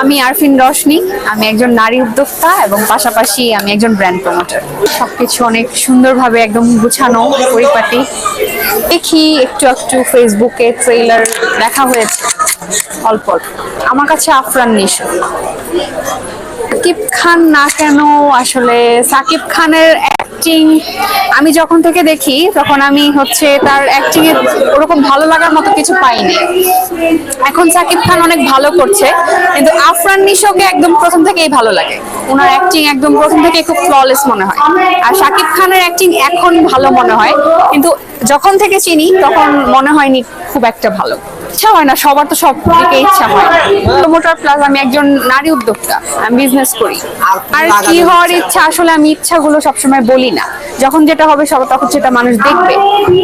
আমি আরফিন রশনি, আমি একজন নারী উদ্যোক্তা এবং পাশাপাশি আমি একজন ব্র্যান্ড প্রমোটার সবকিছু অনেক সুন্দরভাবে একদম গুছানো পরিপাটি। দেখি একটু একটু ফেসবুকে ট্রেলার দেখা হয়েছে। অল্প অল্প। আমার কাছে আফরান নিশো সাকিব খান না কেন, আসলে সাকিব খানের অ্যাক্টিং আমি যখন থেকে দেখি, তখন আমি হচ্ছে তার অ্যাক্টিং এ ওরকম ভালো লাগার মতো কিছু পাইনি। এখন সাকিব খান অনেক ভালো করছে, কিন্তু আফরান নিশোকে একদম প্রথম থেকেই ভালো লাগে। ওনার অ্যাক্টিং একদম প্রথম থেকে খুব ফ্ললেস মনে হয়। আর সাকিব খানের অ্যাক্টিং এখন ভালো মনে হয়, কিন্তু যখন থেকে চিনি তখন মনে হয়নি খুব একটা ভালো। ইচ্ছা হয় না সবার তো সব দিকে ইচ্ছা হয়। প্রমোটার প্লাস আমি একজন নারী উদ্যোক্তা আমি বিজনেস করি। আর কি হওয়ার ইচ্ছা আসলে আমি ইচ্ছাগুলো সবসময় বলি না। যখন যেটা হবে সব তখন সেটা মানুষ দেখবে।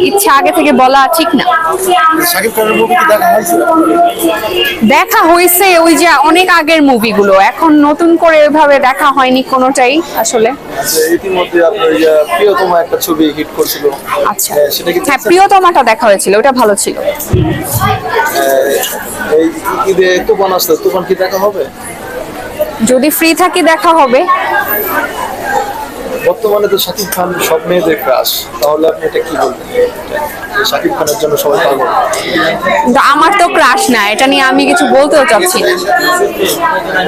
ইচ্ছা আগে থেকে বলা ঠিক না। দেখা হয়েছে? ওই যে অনেক আগের মুভিগুলো এখন নতুন করে এভাবে দেখা হয়নি কোনোটাই আসলে। যে ইতিমধ্যে আপনার প্রিয়তম একটা ছবি হিট করছিল। আচ্ছা। হ্যাঁ, সেটা কি হ্যাঁ প্রিয়তমাটা দেখা হয়েছিল ওটা ভালো ছিল। এই ঈদে তুফান আসছে তুফান কি দেখা হবে? যদি ফ্রি থাকি দেখা হবে। বর্তমানে তো শাকিব খান সব মেয়েদের ক্রাশ তাহলে আপনি এটা কি বলবেন? শাকিব খানের জন্য সবাই পাগল। আমার তো ক্রাশ না, এটা নিয়ে আমি কিছু বলতেও চাচ্ছি না।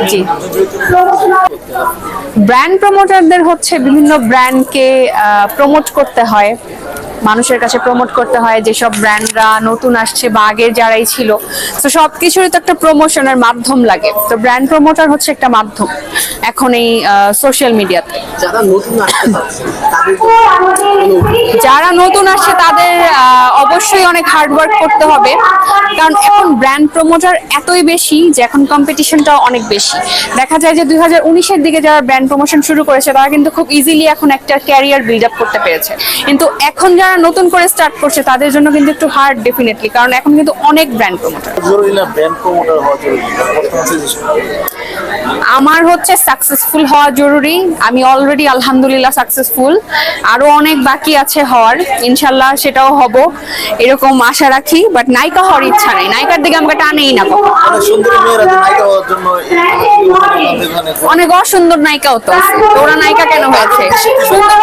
জি। ব্র্যান্ড প্রমোটারদের হচ্ছে বিভিন্ন ব্র্যান্ডকে প্রমোট করতে হয়। মানুষের কাছে প্রমোট করতে হয় যেসব ব্র্যান্ডরা নতুন আসছে বা আগের যারাই ছিল। তো সব কিছুরই তো একটা প্রমোশনের মাধ্যম লাগে। তো ব্র্যান্ড প্রমোটার হচ্ছে একটা মাধ্যম এখন এই সোশ্যাল মিডিয়াতে যারা নতুন আসছে তাদের অবশ্যই অনেক হার্ড ওয়ার্ক করতে হবে। কারণ এখন ব্র্যান্ড প্রমোটার এতই বেশি যে এখন কম্পিটিশনটাও অনেক বেশি। দেখা যায় যে দুই হাজার উনিশের দিকে যারা ব্র্যান্ড প্রমোশন শুরু করেছে তারা কিন্তু খুব ইজিলি এখন একটা ক্যারিয়ার বিল্ড আপ করতে পেরেছে। কিন্তু এখন যারা নতুন করে স্টার্ট করছে তাদের জন্য কিন্তু একটু হার্ড ডেফিনেটলি কারণ এখন কিন্তু অনেক ব্র্যান্ড প্রমোটার জরুরি না ব্র্যান্ড প্রমোটার হওয়া জরুরি? আমার হচ্ছে সাকসেসফুল হওয়া জরুরি। আমি অলরেডি আলহামদুলিল্লাহ সাকসেসফুল আরও অনেক বাকি আছে হওয়ার। ইনশাল্লাহ সেটাও হব। এরকম আশা রাখি বাট নায়িকা হওয়ার ইচ্ছা নেই। নায়িকার দিকে আমাকে টানেই না। অনেক অসুন্দর নায়িকাও তো। ওরা নায়িকা কেন হয়েছে? সুন্দর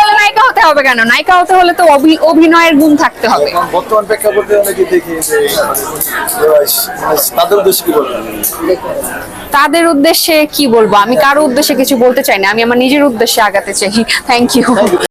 হবে কেন? নায়িকা হতে হলে তো অভিনয়ের গুণ থাকতে হবে। বর্তমান প্রেক্ষাপটে অনেকে দেখি মানে তাদের উদ্দেশ্যে কি বলবেন? তাদের উদ্দেশ্যে কি বলব? আমি কারও উদ্দেশ্যে কিছু বলতে চাই না। আমি আমার নিজের উদ্দেশ্যে আগাতে চাই। Thank you